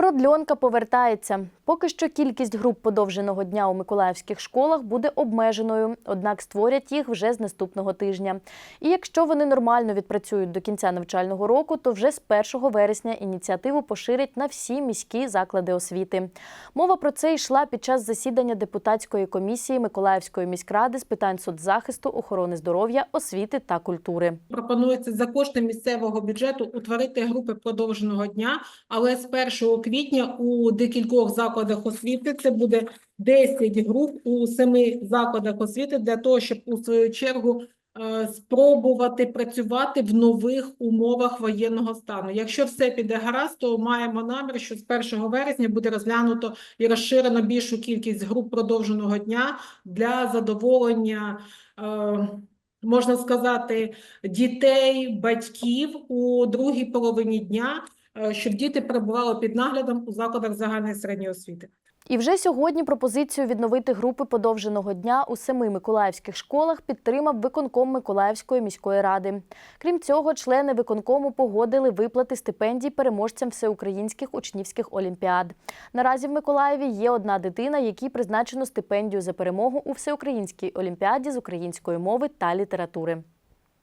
Продльонка повертається. Поки що кількість груп подовженого дня у миколаївських школах буде обмеженою, однак створять їх вже з наступного тижня. І якщо вони нормально відпрацюють до кінця навчального року, то вже з 1 вересня ініціативу поширять на всі міські заклади освіти. Мова про це йшла під час засідання депутатської комісії Миколаївської міськради з питань соцзахисту, охорони здоров'я, освіти та культури. Пропонується за кошти місцевого бюджету утворити групи продовженого дня, але з 1 квітня у декількох закладах освіти це буде 10 груп у семи закладах освіти для того, щоб у свою чергу е, спробувати працювати в нових умовах воєнного стану. Якщо все піде гаразд, то маємо намір, що з 1 вересня буде розглянуто і розширено більшу кількість груп продовженого дня для задоволення. е, Можна сказати, дітей, батьків у другій половині дня, щоб діти перебували під наглядом у закладах загальної середньої освіти. І вже сьогодні пропозицію відновити групи подовженого дня у семи миколаївських школах підтримав виконком Миколаївської міської ради. Крім цього, члени виконкому погодили виплати стипендій переможцям всеукраїнських учнівських олімпіад. Наразі в Миколаєві є одна дитина, якій призначено стипендію за перемогу у всеукраїнській олімпіаді з української мови та літератури.